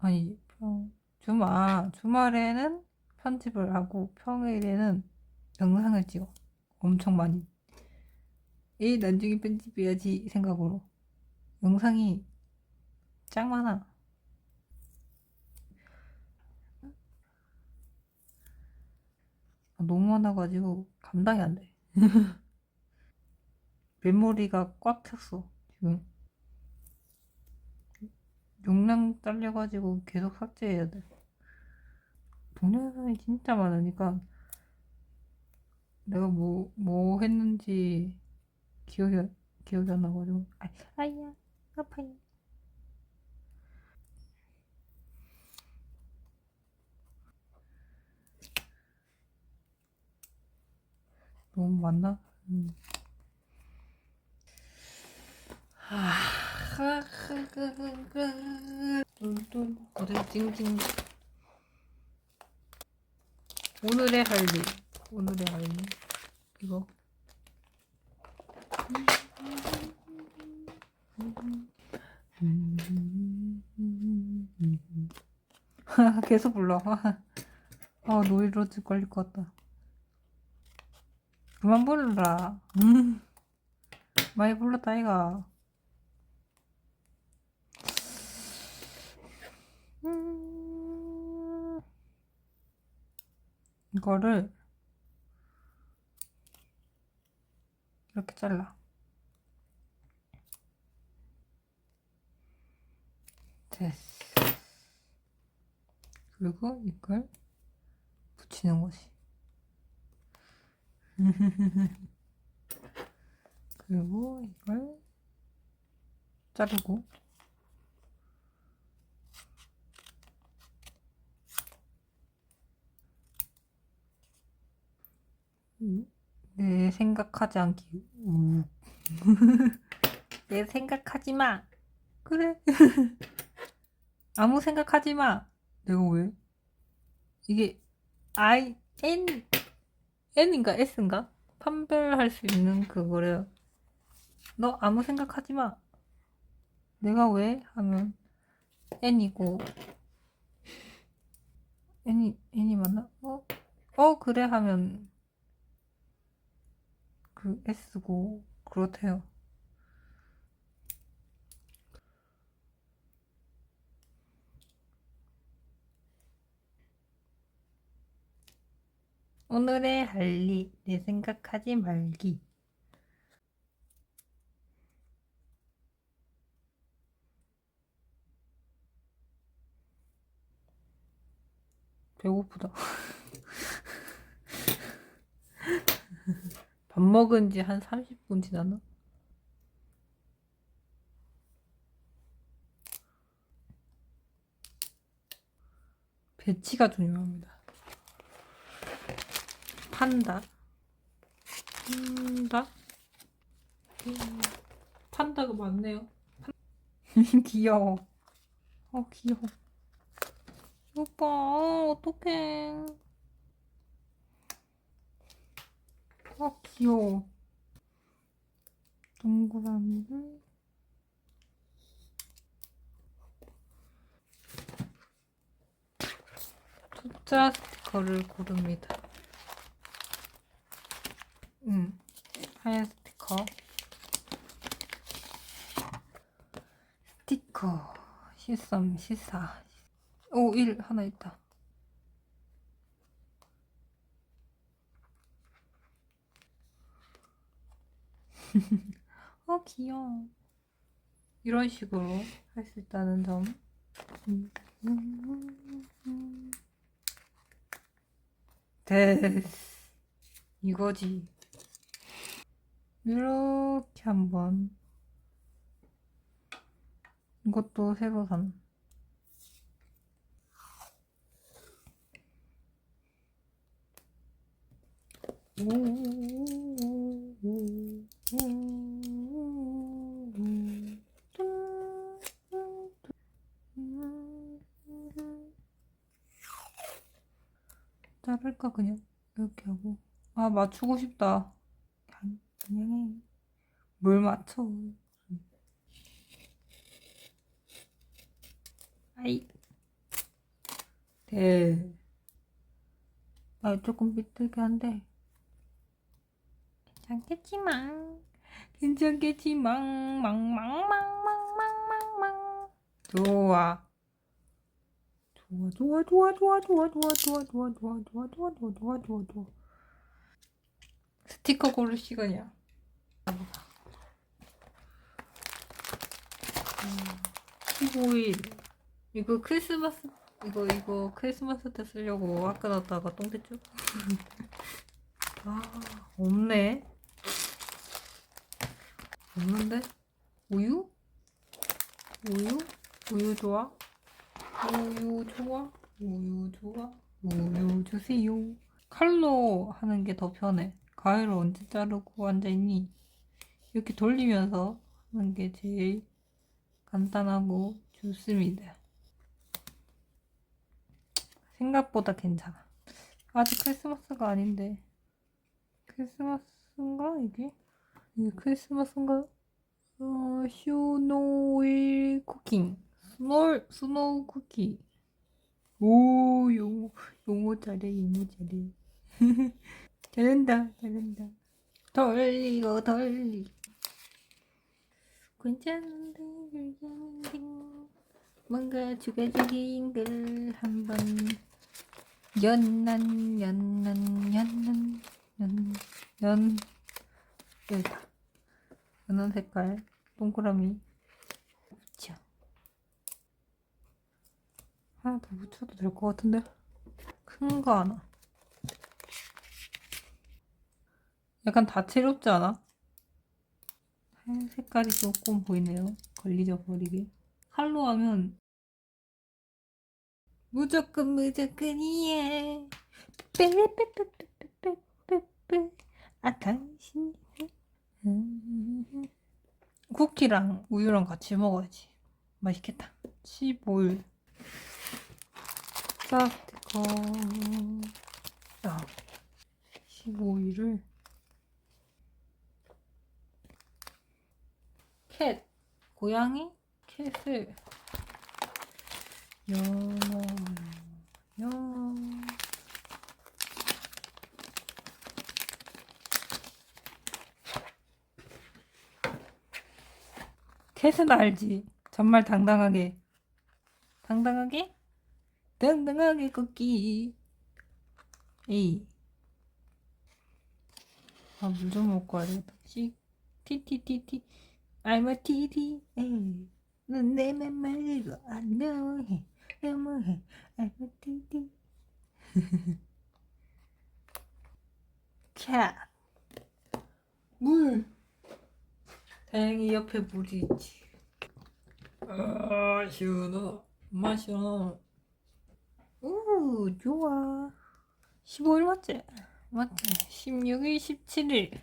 아니 평 주말 주말에는 편집을 하고 평일에는 영상을 찍어 엄청 많이 이 나중에 편집해야지 생각으로 영상이 짱 많아 아, 너무 많아가지고 감당이 안 돼. 메모리가 꽉 찼어, 지금. 용량 딸려가지고 계속 삭제해야 돼. 동영상이 진짜 많으니까 내가 뭐, 뭐 했는지 기억이, 안- 기억이 안 나가지고. 아, 아야, 아파요. 너무 많나? 음. 찡찡 오늘의 할일 오늘의 할일 이거. 계속 불러. 아 노이로즈 걸릴 것 같다. 그만 음. 많이 불렀다 이가 음. 이거를 이렇게 잘라. 됐어. 그리고 이걸 붙이는 거지. 그리고 이걸 자르고 내 생각하지 않기. 우. 내 생각하지 마. 그래. 아무 생각하지 마. 내가 왜? 이게 I N N인가 S인가? 판별할 수 있는 그거래요. 너 아무 생각하지 마. 내가 왜? 하면 N이고 N이 N이 맞나? 어? 어 그래 하면 그 S고 그렇대요. 오늘의 할 일, 내 생각하지 말기. 배고프다. 밥 먹은 지 한 30분 지났나? 배치가 중요합니다. 판다. 판다. 음, 판다가 맞네요. 판- 귀여워. 어, 귀여워. 오빠, 어떡해. 어, 귀여워. 동그라미를 숫자 스티커를 고릅니다. 음, 하얀 스티커. 스티커. 13, 14. 오, 1 하나 있다. 어, 귀여워. 이런 식으로 할 수 있다는 점. 됐어. 이거지. 이렇게 한번. 이것도 새로 산. 자를까? 그냥 이렇게 하고. 아 맞추고 싶다. 그냥, 그냥 해뭘 맞춰? 아이. 네. 아이 조금 삐뚤긴 한데 괜찮겠지만 괜찮겠지만 망망망망망망망. 좋아. 좋아, 좋아, 좋아, 좋아, 좋아, 좋아, 좋아, 좋아, 좋아, 좋아, 좋아, 좋아, 좋아, 좋아, 좋아. 스티커 고를 시간이야. 15일. 이거 크리스마스 이거 이거 크리스마스 때 쓰려고 아껴 놨다가 똥 됐죠? 아 없네. 없는데? 우유? 우유? 우유 좋아? 우유 좋아? 우유 좋아? 우유 주세요. 칼로 하는 게 더 편해. 가위로 언제 자르고 앉아있니? 이렇게 돌리면서 하는 게 제일 간단하고 좋습니다. 생각보다 괜찮아. 아직 크리스마스가 아닌데. 크리스마스인가, 이게? 이게 크리스마스인가요? 어, 쇼노일 쿠킹. 스노우, 스노우 쿠키. 오, 용어, 용어 잘해, 용어 잘해. 잘한다, 잘한다. 돌리고, 돌리고. 괜찮은데, 괜찮은데. 뭔가 주가적인 걸 한번 연난 연난 연난 연, 연 여기다 연한 색깔 동그라미 붙여 하나 더 붙여도 될 것 같은데 큰 거 하나 약간 다채롭지 않아? 색깔이 조금 보이네요 걸리져 버리게 칼로 하면 무조건 무조건이야. 빼빼빼빼빼빼빼. 아 당신. 쿠키랑 우유랑 같이 먹어야지. 맛있겠다. 15일. 스티커. 자, 15일을? 캣 고양이? 캣을 연어 캣은 알지? 정말 당당하게. 당당하게 당당하게 걷기. 에이. 아물 좀 먹고 와야겠다. 씩 티티티티. A TT 에이. 넌 내맘 말고 안 너무해. 너무해. A TT 캣 물. 다행히 옆에 물이 있지. 아, 시원하다. 엄마 시원하다. 우, 좋아. 15일 맞지? 맞지? 16일, 17일.